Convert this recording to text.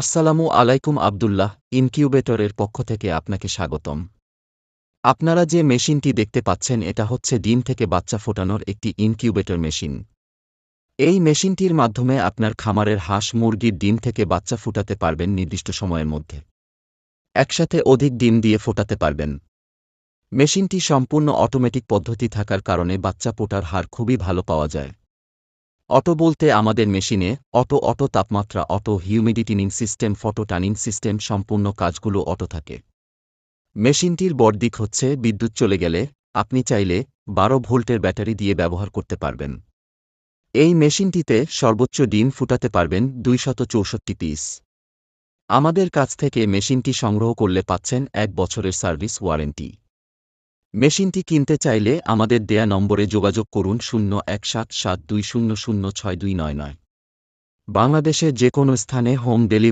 আসসালামু আলাইকুম আব্দুল্লাহ, ইনকিউবেটরের পক্ষ থেকে আপনাকে স্বাগতম। আপনারা যে মেশিনটি দেখতে পাচ্ছেন এটা হচ্ছে ডিম থেকে বাচ্চা ফোটানোর একটি ইনকিউবেটর মেশিন। এই মেশিনটির মাধ্যমে আপনার খামারের হাঁস, মুরগির ডিম থেকে বাচ্চা ফুটাতে পারবেন নির্দিষ্ট সময়ের মধ্যে। একসাথে অধিক ডিম দিয়ে ফোটাতে পারবেন। মেশিনটি সম্পূর্ণ অটোমেটিক পদ্ধতি থাকার কারণে বাচ্চা ফোটার হার খুবই ভালো পাওয়া যায়। অটো বলতে আমাদের মেশিনে অটো অটো তাপমাত্রা, auto humidifying system, auto turning system সম্পূর্ণ কাজগুলো অটো থাকে। মেশিনটির বড়দিক হচ্ছে বিদ্যুৎ চলে গেলে আপনি চাইলে বারো ভোল্টের ব্যাটারি দিয়ে ব্যবহার করতে পারবেন। এই মেশিনটিতে সর্বোচ্চ ডিম ফুটাতে পারবেন দুইশত চৌষট্টি পিস। আমাদের কাছ থেকে মেশিনটি সংগ্রহ করলে পাচ্ছেন এক বছরের সার্ভিস ওয়ারেন্টি। মেশিনটি কিনতে চাইলে আমাদের দেয়া নম্বরে যোগাযোগ করুন শূন্য এক সাত সাত দুই শূন্য শূন্য ছয় দুই নয় নয়। বাংলাদেশে যে কোনো স্থানে হোম ডেলিভারি